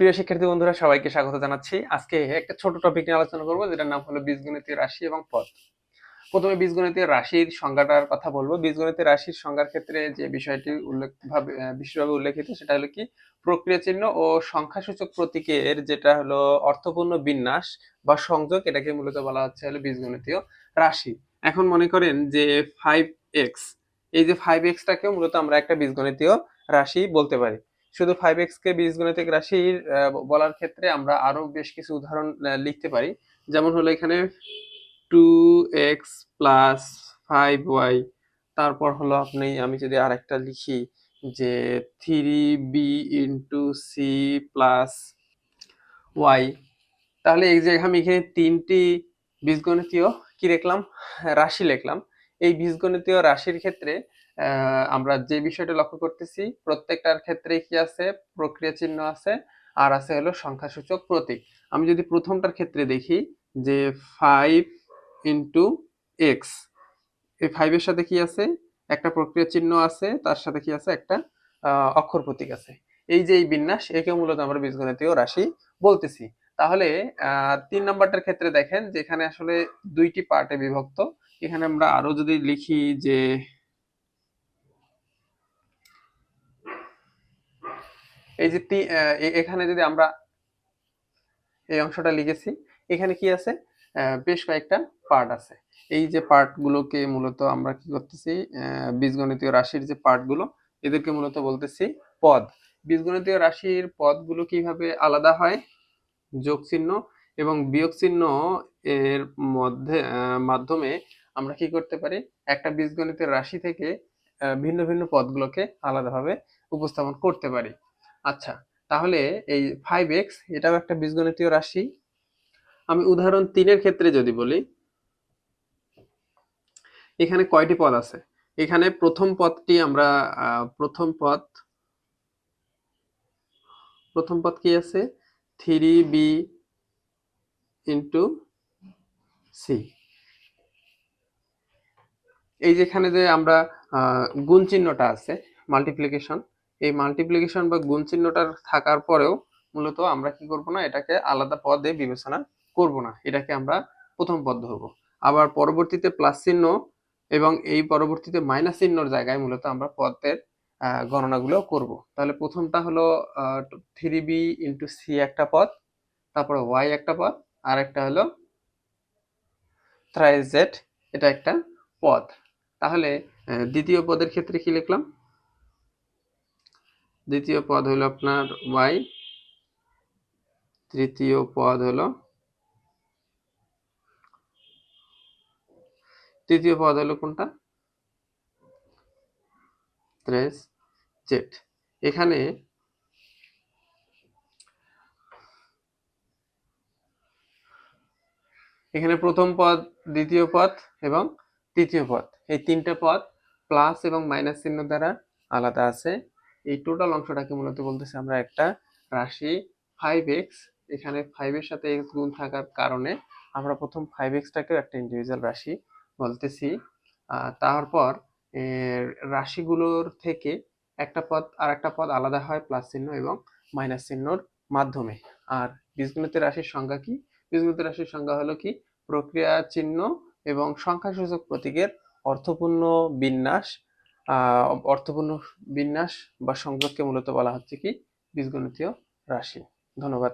প্রিয় শিক্ষার্থী বন্ধুরা সবাইকে স্বাগত জানাচ্ছি। আজকে একটা ছোট টপিক নিয়ে আলোচনা করব যেটার নাম হলো বীজগণিতীয় রাশি এবং পদ। প্রথমে বীজগণিতীয় রাশির সংজ্ঞাটার কথা বলব। বীজগণিতীয় রাশির সংজ্ঞার ক্ষেত্রে যে বিষয়টি উল্লেখ ভাবে আহ, বিশেষভাবে উল্লেখিত সেটা হলো কি? প্রক্রিয়া চিহ্ন ও সংখ্যাসূচক প্রতীকের যেটা হলো অর্থপূর্ণ বিন্যাস বা সংযোগ এটাকে মূলত বলা হচ্ছে হলো বীজগণিতীয় রাশি। এখন মনে করেন যে ফাইভ এক্স এই যে ফাইভ এক্সটাকে মূলত আমরা একটা বীজগণিতীয় রাশি বলতে পারি। শুধু ফাইভ এক্স কে বীজগণিতিক রাশির বলার ক্ষেত্রে আমরা আরও বেশ কিছু উদাহরণ লিখতে পারি। যেমন হলো এখানে two X plus five Y তারপর হলো আপনি, আমি যদি আরেকটা লিখি যে three B into C plus Y তাহলে এই যে আমি এখানে তিনটি বীজগণিতীয় কি লিখলাম? রাশি লিখলাম। এই বীজগণিতীয় রাশির ক্ষেত্রে আমরা যে বিষয়টা লক্ষ্য করতেছি, প্রত্যেকটার ক্ষেত্রে কি আছে? প্রক্রিয়া চিহ্ন আছে, আর আছে হলো সংখ্যাসূচক প্রতীক। আমি যদি প্রথমটার ক্ষেত্রে দেখি যে ফাইভ ইন্টু এক্স এই ফাইভের সাথে কি আছে? একটা প্রক্রিয়া চিহ্ন আছে, তার সাথে কি আছে? একটা অক্ষর প্রতীক আছে। এই যে এই বিন্যাস, একে মূলত আমরা বীজগণিতীয় রাশি বলতেছি। তাহলে তিন নম্বরটার ক্ষেত্রে দেখেন যে এখানে আসলে দুইটি পার্টে বিভক্ত। এখানে আমরা আরও যদি লিখি যে এই যে আহ, এখানে যদি আমরা এই অংশটা লিখেছি এখানে কি আছে? বেশ কয়েকটা পার্ট আছে। এই যে পার্ট গুলোকে মূলত আমরা কি করতেছি? বীজগণিতীয় রাশির যে পার্টগুলো এদেরকে মূলত বলতেছি পদ। বীজগণিতীয় রাশির পদগুলো কীভাবে আলাদা হয়? যোগ চিহ্ন এবং বিয়োগ চিহ্ন এর মধ্যে মাধ্যমে আমরা কি করতে পারি? একটা বীজগণিতের রাশি থেকে ভিন্ন ভিন্ন পদগুলোকে আলাদাভাবে উপস্থাপন করতে পারি। আচ্ছা তাহলে এই ফাইভ এক্স এটাও একটা বীজগণিতীয় রাশি। আমি উদাহরণ তিনের ক্ষেত্রে যদি বলি, এখানে কয়টি পদ আছে? এখানে প্রথম পদটি আমরা প্রথম পদ প্রথম পদ কি আছে? থ্রি বি ইন্টু সি এই যেখানে যে আমরা গুণ চিহ্নটা আছে মাল্টিপ্লিকেশন এই মাল্টিপ্লিকেশন বা গুণ চিহ্নটার থাকার পরেও মূলত আমরা কি করব না, এটাকে আলাদা পদে বিবেচনা করব না, এটাকে আমরা প্রথম পদ ধরবো। আবার পরবর্তীতে প্লাস চিহ্ন এবং এই পরবর্তীতে মাইনাস চিহ্নর জায়গায় মূলত আমরা পদের গণনাগুলো করব। তাহলে প্রথমটা হলো থ্রি বি ইন্টু সি একটা পদ, তারপরে ওয়াই একটা পদ আর একটা হলো থ্রাইস জেড এটা একটা পদ। তাহলে দ্বিতীয় পদের ক্ষেত্রে কি লিখলাম? দ্বিতীয় পদ হলো আপনার ওয়াই তৃতীয় পদ হলো, তৃতীয় পদ হলো কোনটা? থ্রেস জেড এখানে এখানে প্রথম পদ, দ্বিতীয় পদ এবং তৃতীয় পদ। এই তিনটে পদ প্লাস এবং মাইনাস চিহ্ন দ্বারা আলাদা আছে। এই টোটাল অংশটাকে মূলত বলতেছি? আমরা একটা রাশি ফাইভ এক্স এখানে ফাইভ এর সাথে এক্স গুণ থাকার কারণে আমরা প্রথম ফাইভ এক্সটাকেও একটা ইন্ডিভিজুয়াল রাশি বলতেছি। তারপর রাশিগুলোর থেকে একটা পদ আর একটা পদ আলাদা হয় প্লাস চিহ্ন এবং মাইনাস চিহ্নর মাধ্যমে। আর বীজগণিতের রাশির সংজ্ঞা কি? বীজগণিতের রাশির সংজ্ঞা হলো কি? প্রক্রিয়া চিহ্ন এবং সংখ্যাসূচক প্রতীকের অর্থপূর্ণ বিন্যাস অর্থপূর্ণ বিন্যাস বা সংযোগকে মূলত বলা হচ্ছে কি? বীজগণিতীয় রাশি। ধন্যবাদ।